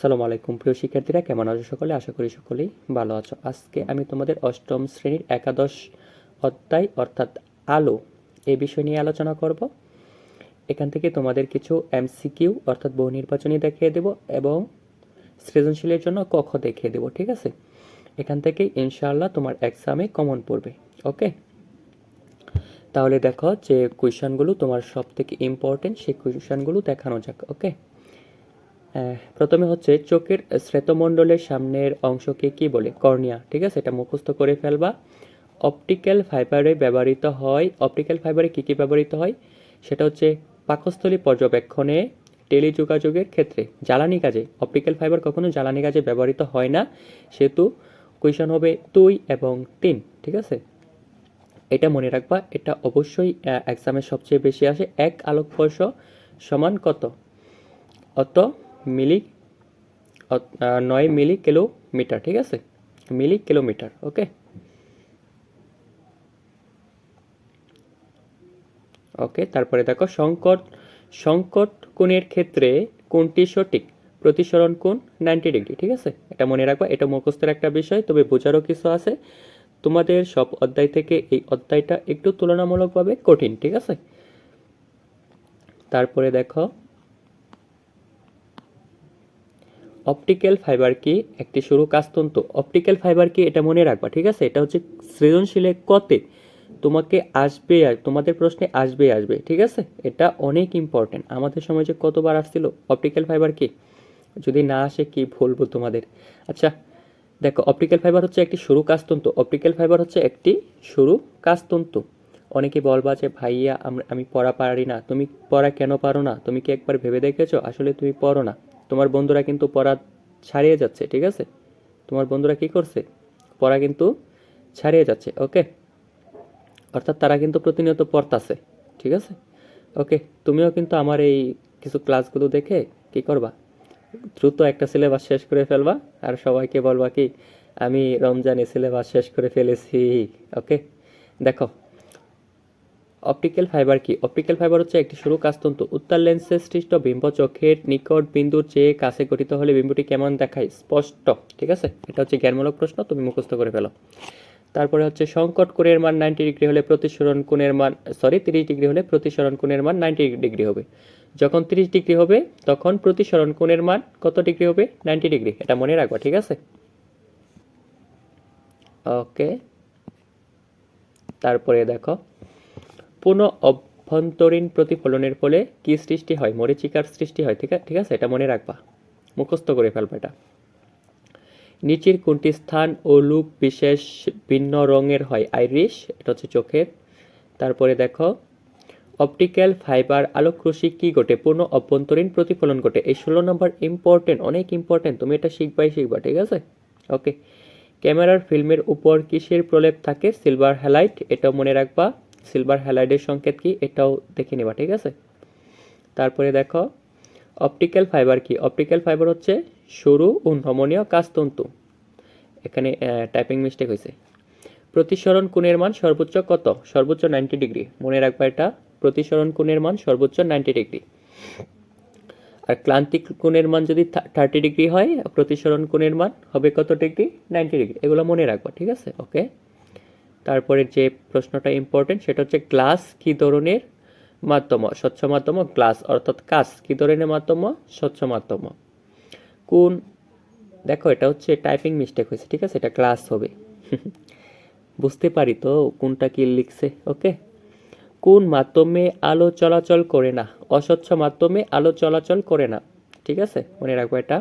আসসালামু আলাইকুম, প্রিয় শিক্ষার্থীরা, কেমন আছো সকলে? আশা করি সকলেই ভালো আছো। আজকে আমি তোমাদের অষ্টম শ্রেণির একাদশ অধ্যায়, অর্থাৎ আলো এই বিষয় নিয়ে আলোচনা করব। এখান থেকে তোমাদের কিছু এমসিকিউ, অর্থাৎ বহু নির্বাচনী দেখিয়ে দেব এবং সৃজনশীলের জন্য কক্ষ দেখিয়ে দেব, ঠিক আছে? এখান থেকে ইনশাআল্লাহ তোমার এক্সামে কমন পড়বে, ওকে? তাহলে দেখো যে কোয়েশনগুলো তোমার সব থেকে ইম্পর্টেন্ট সেই কোয়েশনগুলো দেখানো যাক, ওকে? প্রথমে হচ্ছে চোখের শ্বেতমণ্ডলের সামনের অংশকে কি বলে? কর্নিয়া, ঠিক আছে? এটা মুখস্থ করে ফেলবা। অপটিক্যাল ফাইবারে ব্যবহৃত হয়, অপটিক্যাল ফাইবারে কি কি ব্যবহৃত হয়? সেটা হচ্ছে পাকস্থলী পর্যবেক্ষণে, টেলিযোগাযোগের ক্ষেত্রে, জ্বালানি কাজে। অপটিক্যাল ফাইবার কখনো জ্বালানি কাজে ব্যবহৃত হয় না। সেহেতু কোয়েশন হবে দুই এবং তিন, ঠিক আছে? এটা মনে রাখবা, এটা অবশ্যই এক্সামে সবচেয়ে বেশি আসে। এক আলোকবর্ষ সমান কত? অত মিলি নয় মিলি কিলোমিটার ঠিক আছে? মিলি কিলোমিটার ওকে ওকে তারপরে দেখো, সংকট সংকট কোণের ক্ষেত্রে কোনটি সঠিক। প্রতিসরণ কোণ নাইনটি ডিগ্রি ঠিক আছে? এটা মনে রাখবা, এটা মুখস্থের একটা বিষয়, তবে বোঝারও কিছু আছে। তোমাদের সব অধ্যায় থেকে এই অধ্যায়টা একটু তুলনামূলকভাবে কঠিন, ঠিক আছে? তারপরে দেখো অপটিক্যাল ফাইবার কি একটি সরু কাজতন্তু অপটিক্যাল ফাইবার কি? এটা মনে রাখবা, ঠিক আছে? এটা হচ্ছে সৃজনশীলে কতে তোমাকে আসবে আর তোমাদের প্রশ্নে আসবে আসবে, ঠিক আছে? এটা অনেক ইম্পর্টেন্ট আমাদের সময় যে কতবার আসছিল, অপটিক্যাল ফাইবার কি? যদি না আসে, কি বলব তোমাদের? আচ্ছা দেখো, অপটিক্যাল ফাইবার হচ্ছে একটি সরু কাজতন্তু অপটিক্যাল ফাইবার হচ্ছে একটি সরু কাজতন্তু অনেকে বলবা যে, ভাইয়া আমি পড়া পারি না। তুমি পড়া কেন পারো না? তুমি কি একবার ভেবে দেখেছ? আসলে তুমি পড়ো না। তোমার বন্ধুরা কিন্তু পড়া ছাড়িয়ে যাচ্ছে, ঠিক আছে? তোমার বন্ধুরা কি করছে? পড়া কিন্তু ছাড়িয়ে যাচ্ছে, ওকে? অর্থাৎ তারা কিন্তু প্রতিনিয়ত পড়তাছে, ঠিক আছে? ওকে, তুমিও কিন্তু আমার এই কিছু ক্লাসগুলো দেখে কি করবা? দ্রুত একটা সিলেবাস শেষ করে ফেলবা, আর সবাইকে বলবা কি, আমি রমজানে সিলেবাস শেষ করে ফেলেছি ওকে? দেখো অপটিক্যাল ফাইবার কি? অপটিক্যাল ফাইবার হচ্ছে একটি সরু কাজতন্তু উত্তর লেন্সে সৃষ্ট বিম্ব চোখের নিকট বিন্দুর চেয়ে কাছে গঠিত হলে বিম্বটি কেমন দেখায়? স্পষ্ট, ঠিক আছে? এটা হচ্ছে জ্ঞানমূলক প্রশ্ন, তুমি মুখস্থ করে ফেলো। তারপরে হচ্ছে সংকট কোণের মান নাইনটি ডিগ্রি হলে প্রতিসরণ কোণের মান সরি তিরিশ ডিগ্রি হলে প্রতিসরণ কোণের মান নাইনটি ডিগ্রি হবে। যখন তিরিশ ডিগ্রি হবে, তখন প্রতিসরণ কোণের মান কত ডিগ্রি হবে? Ninety degree. এটা মনে রাখবা, ঠিক আছে? ওকে তারপরে দেখো পুনঃ অভ্যন্তরীণ প্রতিফলনের ফলে কি সৃষ্টি হয়? মরিচিকার সৃষ্টি হয়। ঠিক আছে ঠিক আছে? এটা মনে রাখবা। মুখস্থ করে ফেলবা এটা। নিচের কোনটি স্থান ও লুক বিশেষ ভিন্ন রঙের হয়? আইরিশ, এটা হচ্ছে চোখের। তারপরে দেখো, অপটিক্যাল ফাইবার আলোকরশ্মি কি ঘটে? পূর্ণ অভ্যন্তরীণ প্রতিফলন ঘটে। এই ষোলো নম্বর ইম্পর্টেন্ট অনেক ইম্পর্টেন্ট তুমি এটা শিখবাই শিখবা, ঠিক আছে? ওকে ক্যামেরার ফিল্মের উপর কিসের প্রলেপ থাকে? সিলভার হ্যালাইট এটাও মনে রাখবা। সিলভার হ্যালাইটের সংকেত কি? এটাও দেখে নেবা, ঠিক আছে? তারপরে দেখো, অপটিক্যাল ফাইবার কি? অপটিক্যাল ফাইবার হচ্ছে সরু ও নমনীয় কাজতন্তু। এখানে টাইপিং মিস্টেক হয়েছে প্রতিসরণ কোণের মান সর্বোচ্চ কত? সর্বোচ্চ নাইনটি ডিগ্রি মনে রাখবা এটা, প্রতিসরণ কোণের মান সর্বোচ্চ নাইনটি ডিগ্রি আর ক্লান্তিক কোণের মান যদি থার্টি ডিগ্রি হয়, প্রতিসরণ কোণের মান হবে কত ডিগ্রি নাইনটি ডিগ্রি এগুলো মনে রাখবা, ঠিক আছে? ওকে তারপরে যে প্রশ্নটা ইম্পর্টেন্ট সেটা হচ্ছে গ্লাস কি ধরনের মাধ্যম? স্বচ্ছ মাধ্যম গ্লাস অর্থাৎ কাঁচ কি ধরনের মাধ্যম? স্বচ্ছ মাধ্যম। কোন? দেখো, এটা হচ্ছে টাইপিং মিস্টেক হয়েছে, ঠিক আছে? এটা ক্লাস হবে। বুঝতে পারি তো কোনটা কি লিখছে ওকে কোন মাধ্যমে আলো চলাচল করে না? অস্বচ্ছ মাধ্যমে আলো চলাচল করে না, ঠিক আছে? মনে রাখব এটা।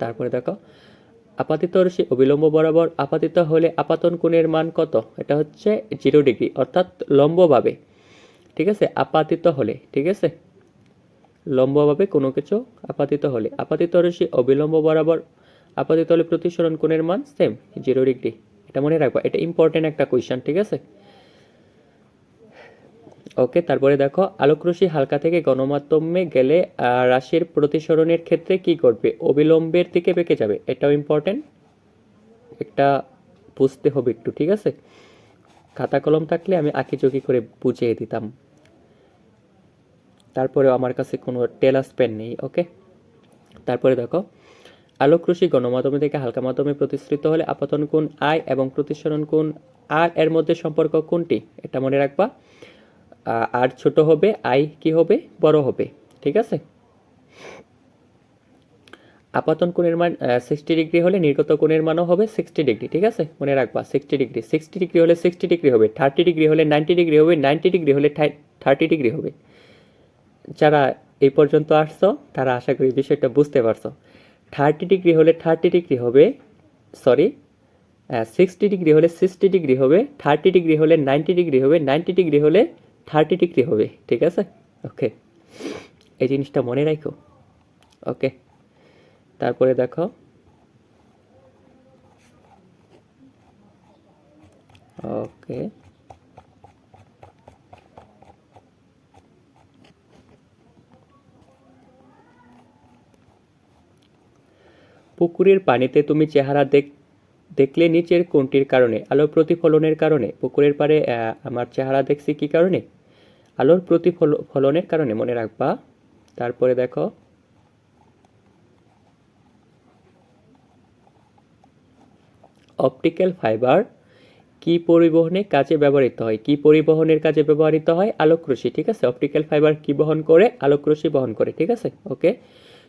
তারপরে দেখো আপাতিত রশ্মি অবিলম্ব বরাবর আপাতিত হলে আপাতন কোণের মান কত? এটা হচ্ছে জিরো ডিগ্রি অর্থাৎ লম্বভাবে। ঠিক আছে? আপাতিত হলে, ঠিক আছে? লম্বভাবে কোনো কিছু আপাতিত হলে। আপাতিত রশ্মি অবিলম্ব বরাবর আপাতিত হলে প্রতিসরণ কোণের মান সেম জিরো ডিগ্রি এটা মনে রাখবা, এটা ইম্পর্টেন্ট একটা কোয়েশ্চেন ঠিক আছে? ওকে, তারপরে দেখো, আলোকরশ্মি হালকা থেকে গণমাধ্যমে গেলে রাশির প্রতিসরণের ক্ষেত্রে কি করবে অবিলম্বের দিকে বেঁকে যাবে, এটাও ইম্পর্টেন্ট একটা বুঝতে হবে একটু, ঠিক আছে? খাতা কলম থাকলে আমি আঁকিচুকি করে বুঝিয়ে দিতাম। তারপরেও আমার কাছে কোনো টেলাস পেন নেই, ওকে? তারপরে দেখো আলোক রশ্মি গণমাধ্যমে থেকে হালকা মাধ্যমে প্রতিসৃত হলে আপতন কোণ আয় এবং প্রতিসরণ কোণ আর এর মধ্যে সম্পর্ক কোনটি? এটা মনে রাখবা। আর ছোট হবে, আই কি হবে? বড় হবে। ঠিক আছে? আপাতন কোণের মান সিক্সটি ডিগ্রি হলে নির্গত কোণের মানও হবে সিক্সটি ডিগ্রি ঠিক আছে? মনে রাখবা সিক্সটি ডিগ্রি সিক্সটি ডিগ্রি হলে সিক্সটি ডিগ্রি হবে থার্টি ডিগ্রি হলে নাইনটি ডিগ্রি হবে নাইনটি ডিগ্রি হলে থার্টি ডিগ্রি হবে। যারা এই পর্যন্ত আসছো, তারা আশা করি বিষয়টা বুঝতে পারছ। থার্টি ডিগ্রি হলে থার্টি ডিগ্রি হবে সরি সিক্সটি ডিগ্রি হলে সিক্সটি ডিগ্রি হবে থার্টি ডিগ্রি হলে নাইনটি ডিগ্রি হবে নাইনটি ডিগ্রি হলে থার্টি ডিগ্রি হবে, ঠিক আছে? ওকে এই জিনিসটা মনে রাখো ওকে তারপরে দেখো ওকে পুকুরের পানিতে তুমি চেহারা দেখ দেখলে নিচের কোনটির কারণে? আলোর প্রতিফলনের কারণে? পুকুরের পাড়ে আমার চেহারা দেখছি কি কারণে? আলোর প্রতিফলনের কারণে, মনে রাখবা। তারপরে দেখো। অপটিক্যাল ফাইবার কি পরিবহনে কাজে ব্যবহৃত হয়? কি পরিবহনের কাজে ব্যবহৃত হয়? আলোকরশ্মি, ঠিক আছে? অপটিক্যাল ফাইবার কি বহন করে? আলোকরশ্মি বহন করে, ঠিক আছে? ওকে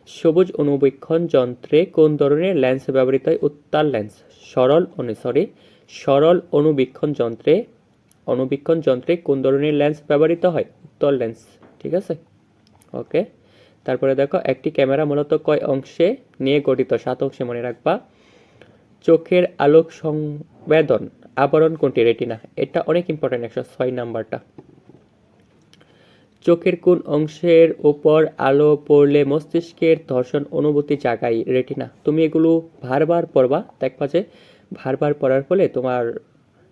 সবুজ অনুবীক্ষণ যন্ত্রে কোন ধরনের লেন্স ব্যবহৃত হয়? উত্তাল লেন্স, সরল অনু সরি সরল অনুবীক্ষণ যন্ত্রে অনুবীক্ষণ যন্ত্রে কোন ধরনের লেন্স ব্যবহৃত হয়? উত্তল লেন্স, ঠিক আছে? ওকে, তারপরে দেখো, একটি ক্যামেরা মূলত কয় অংশে নিয়ে গঠিত? সাত অংশে মনে রাখবা। চোখের আলোক সংবেদন, আবরণ কোনটি? রেটিনা, এটা অনেক ইম্পর্টেন্ট একশো ছয় নাম্বারটা। চোখের কোন অংশের ওপর আলো পড়লে মস্তিষ্কের ধর্ষণ অনুভূতি জাগায় রেটিনা? তুমি এগুলো বারবার পড়বা দেখবা যে বারবার পড়ার ফলে তোমার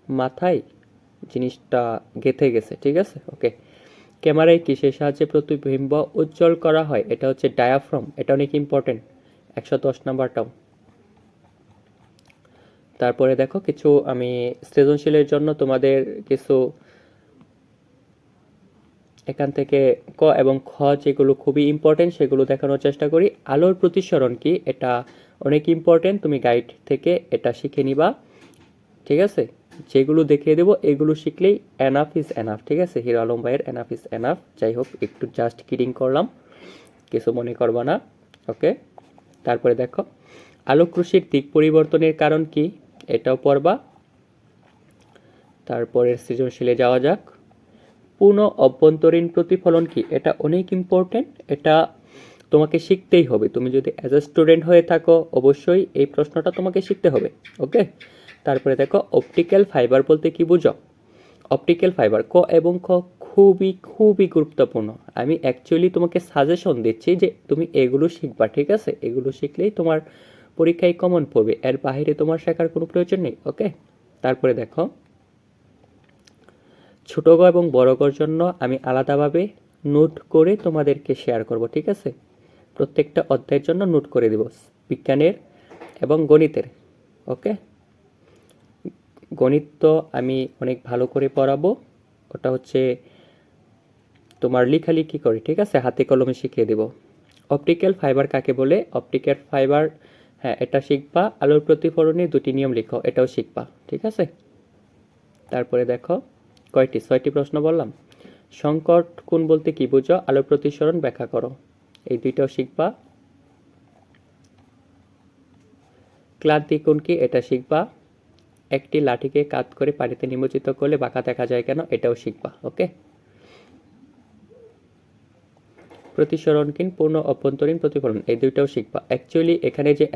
মাথায় জিনিসটা গেঁথে গেছে, ঠিক আছে? ওকে। ক্যামেরায় কিসের সাহায্যে প্রতিবিম্ব উজ্জ্বল করা হয়? এটা হচ্ছে ডায়াফ্রম এটা অনেক ইম্পর্টেন্ট একশো দশ নাম্বারটাও তারপরে দেখো, কিছু আমি সৃজনশীলের জন্য তোমাদের কিছু এখান থেকে ক এবং খ যেগুলো খুবই ইম্পর্টেন্ট সেগুলো দেখানোর চেষ্টা করি। আলোর প্রতিসরণ কি? এটা অনেক ইম্পর্টেন্ট তুমি গাইড থেকে এটা শিখে নিবা। ঠিক আছে? যেগুলো দেখিয়ে দেবো, এগুলো শিখলেই এনাফ ইজ এনাফ ঠিক আছে? হিরো আলম ভাইয়ের এনাফ ইজ এনাফ যাই হোক, একটু জাস্ট কিডিং করলাম। কিছু মনে করবা না ওকে তারপরে দেখো, আলোকরশ্মির দিক পরিবর্তনের কারণ কি? এটাও পড়বা। তারপরের সৃজনশীলে যাওয়া যাক। পূর্ণ অভ্যন্তরীণ প্রতিফলন কি? এটা অনেক ইম্পর্টেন্ট এটা তোমাকে শিখতেই হবে। তুমি যদি অ্যাজ এ স্টুডেন্ট হয়ে থাকো, অবশ্যই এই প্রশ্নটা তোমাকে শিখতে হবে ওকে তারপরে দেখো অপটিক্যাল ফাইবার বলতে কি বুঝো? অপটিক্যাল ফাইবার ক এবং খ খুবই খুবই গুরুত্বপূর্ণ। আমি অ্যাকচুয়ালি তোমাকে সাজেশন দিচ্ছি যে তুমি এগুলো শিখবা, ঠিক আছে? এগুলো শিখলেই তোমার পরীক্ষায় কমন পড়বে। এর বাইরে তোমার শেখার কোনো প্রয়োজন নেই ওকে তারপরে দেখো ছোট গ এবং বড় গর জন্য আমি আলাদাভাবে নোট করে তোমাদেরকে শেয়ার করব, ঠিক আছে? প্রত্যেকটা অধ্যায়ের জন্য নোট করে দিব, বিজ্ঞানের এবং গণিতের, ওকে? গণিত তো আমি অনেক ভালো করে পড়াবো, ওটা হচ্ছে তোমার লেখালেখি করে, ঠিক আছে? হাতে কলমে শিখিয়ে দেব। অপটিক্যাল ফাইবার কাকে বলে? অপটিক্যাল ফাইবার হ্যাঁ এটা শিখবা। আলোর প্রতিফলনে দুটি নিয়ম লিখো, এটাও শিখবা, ঠিক আছে? তারপরে দেখো। কয়টি? ছয়টি প্রশ্ন বললাম। সংকট কোন বলতে কি বুঝো? আলোর প্রতিসরণ ব্যাখ্যা করো। এই দুইটাও শিখবা। ক্লান্তি কোন কি? এটা শিখবা। একটি লাঠিকে কাত করে পানিতে নিমজ্জিত করলে বাঁকা দেখা যায় কেন? এটাও শিখবা। ওকে? প্রতিসরণহীন পূর্ণ অভ্যন্তরীণ প্রতিফলন। এই দুইটাও শিখবা। অ্যাকচুয়ালি এখানে যে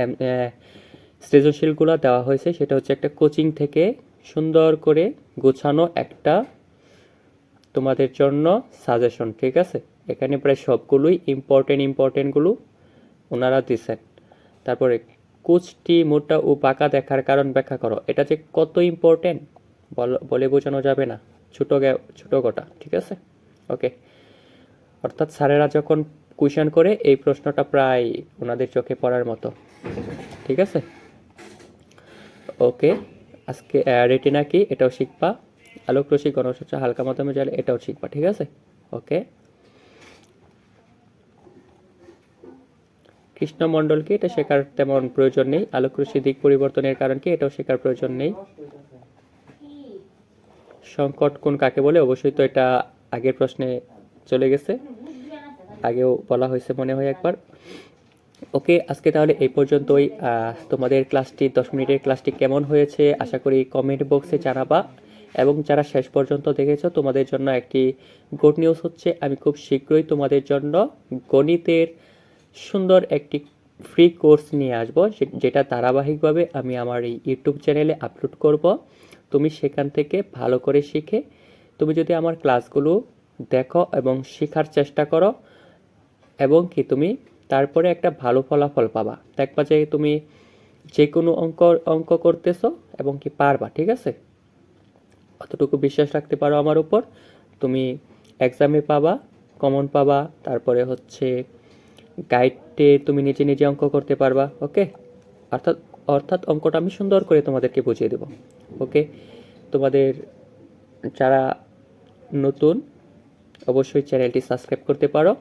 সৃজনশীলগুলো দেওয়া হয়েছে, সেটা হচ্ছে একটা কোচিং থেকে সুন্দর করে গোছানো একটা তোমাদের জন্য সাজেশন ঠিক আছে? এখানে প্রায় সবগুলোই ইম্পর্টেন্ট ইম্পর্টেন্টগুলো ওনারা দিছেন। তারপরে, কুচটি, মোটা ও পাকা দেখার কারণ ব্যাখ্যা করো। এটা যে কত ইম্পর্টেন্ট বলে বোঝানো যাবে না। ছোটো ছোটো গোটা, ঠিক আছে? ওকে অর্থাৎ স্যারেরা যখন কুয়েশন করে, এই প্রশ্নটা প্রায় ওনাদের চোখে পড়ার মতো। ঠিক আছে? ওকে আজকে রেটিনা কি? এটাও শিখবা। আলোক রশ্মি গণসূচা হালকা মাধ্যমে জালে এটাও শিখবা, ঠিক আছে? ওকে কৃষ্ণমণ্ডলকে এটা শেখার তেমন প্রয়োজন নেই। আলোকরশ্মি দিক পরিবর্তনের কারণ কি? এটাও শেখার প্রয়োজন নেই। সংকট কোন কাকে বলে? অবশ্যই তো এটা আগের প্রশ্নে চলে গেছে। আগেও বলা হয়েছে মনে হয় একবার। ওকে, আজকে তাহলে এই পর্যন্তই। তোমাদের ক্লাসটি, দশ মিনিটের ক্লাসটি কেমন হয়েছে আশা করি কমেন্ট বক্সে জানাবা। এবং যারা শেষ পর্যন্ত দেখেছ, তোমাদের জন্য একটি গুড নিউজ হচ্ছে, আমি খুব শীঘ্রই তোমাদের জন্য গণিতের সুন্দর একটি ফ্রি কোর্স নিয়ে আসব যেটা ধারাবাহিকভাবে আমি আমার এই ইউটিউব চ্যানেলে আপলোড করব। তুমি সেখান থেকে ভালো করে শিখে, তুমি যদি আমার ক্লাসগুলো দেখো এবং শেখার চেষ্টা করো, এবং কি তুমি তারপরে একটা ভালো ফলাফল পাবা। দেখবা যে তুমি যে কোনো অঙ্ক অঙ্ক করতেছো এবং কি পারবা, ঠিক আছে? অতটুকু বিশ্বাস রাখতে পারো আমার উপর। তুমি এক্সামে পাবা কমন পাবা, তারপরে হচ্ছে গাইডে তুমি নিজে নিজে অঙ্ক করতে পারবা, ওকে? অর্থাৎ অর্থাৎ অঙ্কটা আমি সুন্দর করে তোমাদেরকে বুঝিয়ে দেব, ওকে? তোমাদের যারা নতুন, অবশ্যই চ্যানেলটি সাবস্ক্রাইব করতে পারো।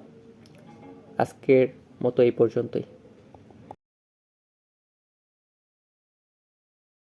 আজকের মতো এই পর্যন্তই।